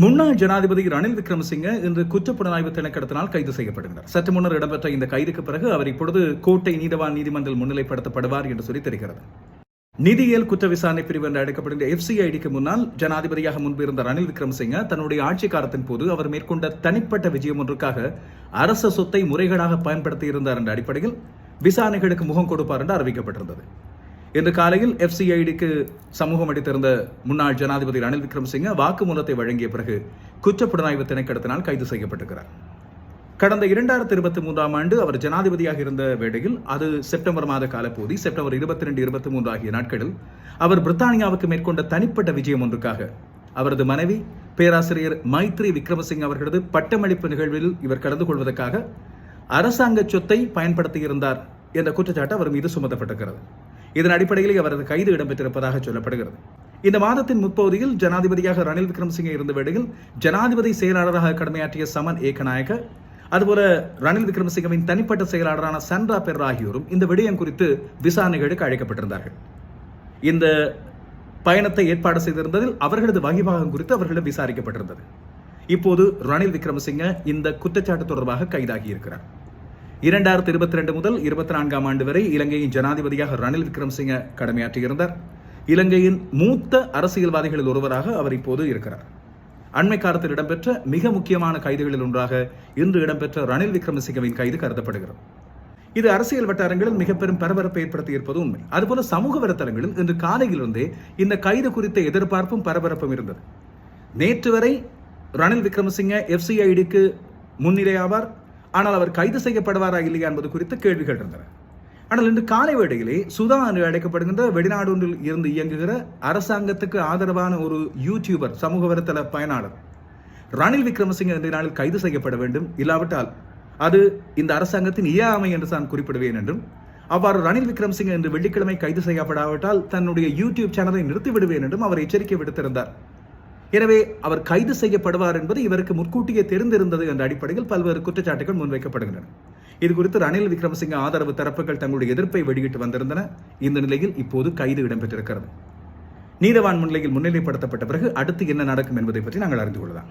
முன்னாள் ஜனாதிபதி ரணில் விக்ரமசிங்க இன்று குற்றப்புலனாய்வு திணைக்கடத்தினால் கைது செய்யப்படுகிறார். சற்று முன்னர் இடம்பெற்ற இந்த கைதுக்கு பிறகு அவர் இப்பொழுது கோட்டை நீதவான் நீதிமன்றில் முன்னிலைப்படுத்தப்படுவார் என்று சொல்லி தெரிகிறது நிதியியல் குற்ற விசாரணை பிரிவு என்று அழைக்கப்படுகின்ற எஃப்சிஐடிக்கு முன்னால் ஜனாதிபதியாக முன்பு இருந்த ரணில் விக்ரமசிங்க தன்னுடைய ஆட்சி காலத்தின் போது அவர் மேற்கொண்ட தனிப்பட்ட விஜயம் ஒன்றுக்காக அரச சொத்தை முறைகேடாக பயன்படுத்தி இருந்தார் என்ற அடிப்படையில் விசாரணைகளுக்கு முகம் கொடுப்பார் என்று அறிவிக்கப்பட்டிருந்தது. இன்று காலையில் எஃப்சிஐடிக்கு சமூகம் அளித்திருந்த முன்னாள் ஜனாதிபதி ரணில் விக்ரமசிங்க வாக்குமூலத்தை வழங்கிய பிறகு குற்றப்புலனாய்வு திணைக்களத்தினால் கைது செய்யப்பட்டிருக்கிறார். கடந்த இரண்டாயிரத்தி இருபத்தி மூன்றாம் ஆண்டு அவர் ஜனாதிபதியாக இருந்த வேளையில் அது செப்டம்பர் மாத காலப்பகுதி செப்டம்பர் இருபத்தி ரெண்டு இருபத்தி மூன்று ஆகிய நாட்களில் அவர் பிரித்தானியாவுக்கு மேற்கொண்ட தனிப்பட்ட விஜயம் ஒன்றுக்காக அவரது மனைவி பேராசிரியர் மைத்ரி விக்ரமசிங் அவர்களது பட்டமளிப்பு நிகழ்வில் இவர் கலந்து கொள்வதற்காக அரசாங்க சொத்தை பயன்படுத்தியிருந்தார் என்ற குற்றச்சாட்டு அவர் மீது சுமத்தப்பட்டிருக்கிறது. இதன் அடிப்படையில் அவரது கைது இடம்பெற்றிருப்பதாக சொல்லப்படுகிறது. இந்த மாதத்தின் முற்பகுதியில் ஜனாதிபதியாக ரணில் விக்ரமசிங்கே இருந்த வேளையில் ஜனாதிபதி செயலாளராக கடமையாற்றிய சமன் ஏகநாயக அதுபோல ரணில் விக்ரமசிங்கவின் தனிப்பட்ட செயலாளரான சந்திரா பெர் ஆகியோரும் இந்த விடயம் குறித்து விசாரணைகளுக்கு அழைக்கப்பட்டிருந்தார்கள். இந்த பயணத்தை ஏற்பாடு செய்திருந்ததில் அவர்களது வகிபாகம் குறித்து அவர்களிடம் விசாரிக்கப்பட்டிருந்தது. இப்போது ரணில் விக்ரமசிங்க இந்த குற்றச்சாட்டு தொடர்பாக கைதாகி இருக்கிறார் இரண்டாயிரத்தி இருபத்தி ரெண்டு முதல் இருபத்தி நான்காம் ஆண்டு வரை இலங்கையின் ஜனாதிபதியாக ரணில் விக்ரமசிங்க கடமையாற்றியிருந்தார். இலங்கையின் மூத்த அரசியல்வாதிகளில் ஒருவராக அவர் இப்போது இருக்கிறார். அண்மை காலத்தில் இடம்பெற்ற மிக முக்கியமான கைதுகளில் ஒன்றாக இன்று இடம்பெற்ற ரணில் விக்ரமசிங்கவின் கைது கருதப்படுகிறது. இது அரசியல் வட்டாரங்களில் மிக பெரும் பரபரப்பை ஏற்படுத்தி இருப்பது உண்மை. அதுபோல சமூக வலைத்தளங்களில் இன்று காலையிலிருந்தே இந்த கைது குறித்த எதிர்பார்ப்பும் பரபரப்பும் இருந்தது. நேற்று வரை ரணில் விக்ரமசிங்க எஃப்சிஐடிக்கு முன்னிலையாவார். ஆனால் அவர் கைது செய்யப்படுவாரா இல்லையா என்பது குறித்து கேள்விகள் இருந்தன. ஆனால் இன்று காலை வேளையிலே சுதா என்று அழைக்கப்படுகின்ற வெளிநாடு ஒன்றில் இருந்து இயங்குகிற அரசாங்கத்துக்கு ஆதரவான ஒரு யூடியூபர் சமூக வலைத்தள பயனாளர் ரணில் விக்ரமசிங்க இன்றைய நாளில் கைது செய்யப்பட வேண்டும். இல்லாவிட்டால் அது இந்த அரசாங்கத்தின் இயலாமை என்று தான் குறிப்பிடுவேன் என்றும் அவ்வாறு ரணில் விக்ரமசிங்க இன்று வெள்ளிக்கிழமை கைது செய்யப்படாவிட்டால் தன்னுடைய யூடியூப் சேனலை நிறுத்திவிடுவேன் என்றும் அவர் எச்சரிக்கை விடுத்திருந்தார். எனவே அவர் கைது செய்யப்படுவார் என்பது இவருக்கு முன்கூட்டியே தெரிந்திருந்தது என்ற அடிப்படையில் பல்வேறு குற்றச்சாட்டுகள் முன்வைக்கப்படுகின்றன. இது குறித்து ரணில் விக்ரமசிங்க ஆதரவு தரப்புகள் தங்களுடைய எதிர்ப்பை வெளியிட்டு வந்திருந்தன. இந்த நிலையில் இப்போது கைது இடம்பெற்றிருக்கிறது. நீதவான் முன்னிலையில் முன்னிலைப்படுத்தப்பட்ட பிறகு அடுத்து என்ன நடக்கும் என்பதை பற்றி நாங்கள் அறிந்து கொள்ளலாம்.